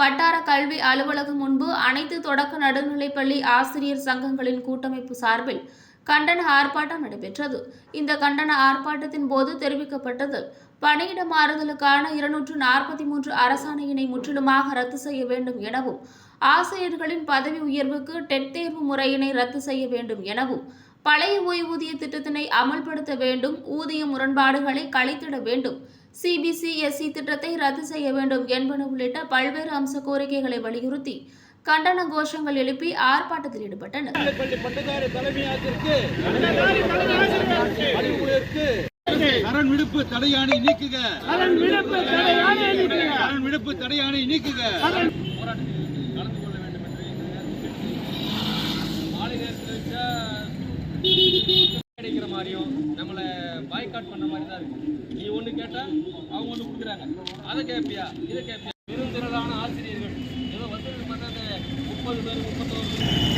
வட்டார கல்வி அலுவலகம் முன்பு அனைத்து தொடக்க நடுநிலைப்பள்ளி ஆசிரியர் சங்கங்களின் கூட்டமைப்பு சார்பில் கண்டன ஆர்ப்பாட்டம் நடைபெற்றது. இந்த கண்டன ஆர்ப்பாட்டத்தின் போது தெரிவிக்கப்பட்டது பணியிட மாறுதலுக்கான இருநூற்று நாற்பத்தி மூன்று அரசாணையினை முற்றிலுமாக ரத்து செய்ய வேண்டும் எனவும் ஆசிரியர்களின் பதவி உயர்வுக்கு டெட் தேர்வு முறையினை ரத்து செய்ய வேண்டும் எனவும் பழைய ஓய்வூதிய திட்டத்தினை அமல்படுத்த வேண்டும் ஊதிய முரண்பாடுகளை களைத்திட வேண்டும். சிபிசிஎஸ்இ திட்டத்தை ரத்து செய்ய வேண்டும் என்பன உள்ளிட்ட பல்வேறு அம்ச கோரிக்கைகளை வலியுறுத்தி கண்டன கோஷங்கள் எழுப்பி ஆர்ப்பாட்டத்தில் ஈடுபட்டனர். கரண் விடுப்பு தடையாணை நீக்குக. கரண் விடுப்பு தடையாணை நீக்குக. நம்மளை பாய்காட் பண்ண மாதிரி தான் இருக்கு. நீ ஒன்று கேட்டா அவங்க ஒன்று கொடுக்குறாங்க. அதை கேட்பியா இதை கேட்பியா பெருந்திரளான ஆசிரியர்கள். ஏதோ வந்து பார்த்தா அந்த முப்பது பேர் முப்பத்தோரு பேர்.